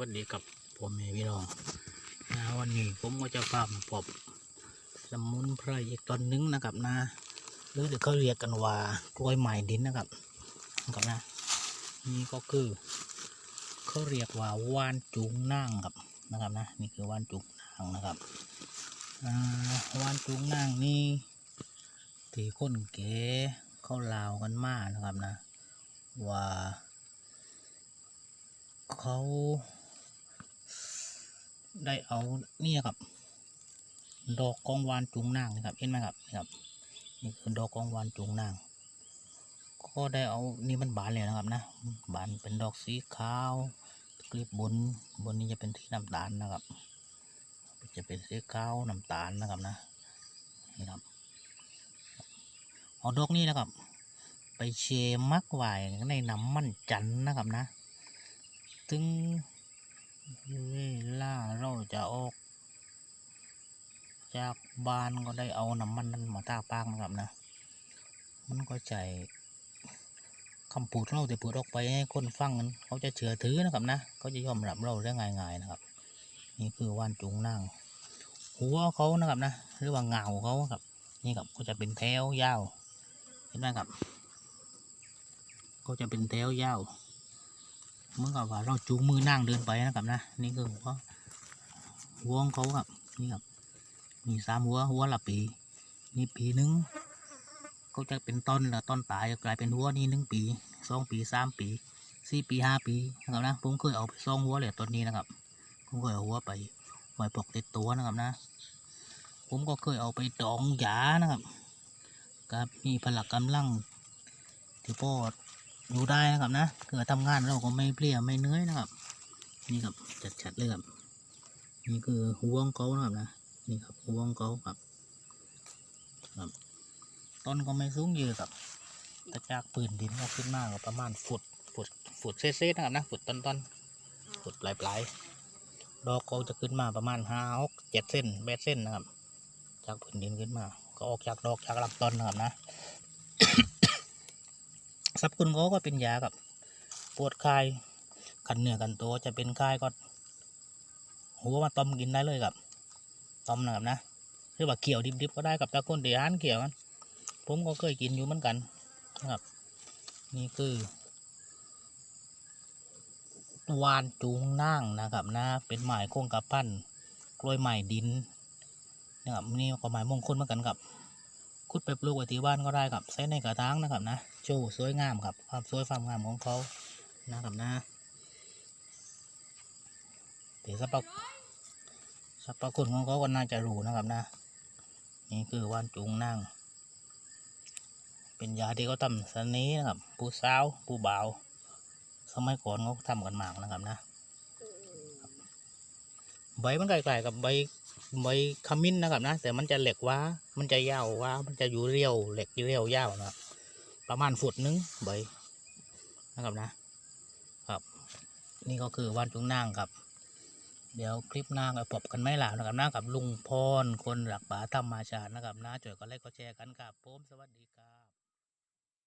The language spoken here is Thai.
วัสดีกับผมเอพี่น้องนะวันนี้ผมก็จะพามาพบสมุนไพรอีกตอนหนึงนะครับนะหรือที่เขาเรียกกันว่ากล้วยไม้ดินนะครับนะครับนะนี่ก็คือเขาเรียกว่าว่านจุงนั่งครับนะครับนะนี่คือว่านจุงนั่งนะครับว่านจุงนั่งนี่ที่คนเก๋เขาลาวกันมากนะครับนะว่าเขา ได้เอาเนี่ยครับ ดอกกองวานจุงนางนะครับเห็นไหมครับนี่ครับนี่คือดอกกองวานจุงนาง ก็ได้เอานี่มันบานแล้วนะครับนะบานเป็นดอกสีขาวกลีบบนบนนี้จะเป็นสีน้ำตาลนะครับ จะเป็นสีขาวน้ำตาลนะครับนะนี่ครับเอาดอกนี้นะครับ ไปเชมักไว้ในน้ำมันจันนะครับนะ ถึงเวลาเราจะออก จากบ้านก็ได้เอาน้ำมันนั้นมาตาปากนะครับนะ มันก็ใจคำพูดเราแต่พูดออกไปให้คนฟังนั้นเขาจะเชื่อถือนะครับนะเขาจะยอมรับเราได้ง่ายๆนะครับ นี่คือว่านจุงนั่งหัวเขานะครับนะหรือว่าเงาเขาครับ นี่ครับก็จะเป็นแถวยาวเห็นไหมครับ ก็จะเป็นแถวยาวเมื่อนกับว่าเราจูงมือนั่งเดินไปนะครับนะ นี่คือหัวหัวของเขาครับนี่ครับ มีสามหัวหัวละปี นี่ปีหนึ่งก็จะเป็นต้นละต้นตายจะกลายเป็นหัวนี่หนึ่งปีสองปีสามปีสี่ปีห้าปีนะครับนะผมเคยเอาไปซองหัวเลยต้นนี้นะครับ ผมเคยเอาหัวไปไว้ปกติดตัวนะครับนะ ผมก็เคยเอาไปดองหยานะครับกับมีพลักกำลังที่พ่ออยู่ได้นะครับนะเกิดทำงานเราก็ไม่เพลียไม่เหนื่อยนะครับ นี่ครับจัดๆเลยครับนี่คือหัวงเขานะครับนะ นี่ครับวงเขาครับครับ ต้นก็ไม่สูงเยอะครับต่จากปืนดินก็ขึ้นมากประมาณฟุตฟุตฟุตเศษๆนะครับนะฟุตต้นๆฟุตปลายๆดอกก็จะขึ้นมาประมาณห้าหกเจ็ดเส้นแปดเส้นนะครับ จากพื้นดินขึ้นมา ก็ออกจากดอกจากลำต้นนะครับนะสรรพคุณเขาก็เป็นยากับ ปวดคลายขันเหนือกันตัวจะเป็นคลายก็หัวมาต้มกินได้เลยครับ ต้มนะครับนะหรือว่าเกี่ยวดิบๆก็ได้กับตะคนเดียนเกี่ยวกันผมก็เคยกินอยู่เหมือนกันนะครับ นี่คือวานจูงนั่งนะครับนะเป็นหมายโค้งกับพันกล้วยไม้ดินนะครับนี่ก็หมายมงคลเหมือนกันครับคุดไปปลูกไว้ที่บ้านก็ได้ครับใส่ในกระถางนะครับนะโชว์สวยงามครับความสวยความงามของเขานะครับนะเดี๋ยวสรรพ สรรพคุณของเขาก็น่าจะรู้นะครับนะ นี่คือว่านจุงนั่ง เป็นยาที่เขาทำสนี้นะครับ ผู้สาวผู้บ่าว สมัยก่อนเขาทำกันมากนะครับนะ ใบมันใกล้ๆกับใบใบขมิ้นนะครับนะ แต่มันจะเหล็กว่ามันจะยาวว่ามันจะอยู่เรียวเหล็กอยู่เรียวยาวนะประมาณฟุตหนึงใบนะครับนะครับ นี่ก็คือว่านจุงนางครับ เดี๋ยวคลิปหน้าก็พบกันไม่หล่ะนะครับนะกับลุงพรคนหลักป่าธรรมชาตินะครับนะช่วยก็ไลค์ก็แชร์กันครับผมสวัสดีครับ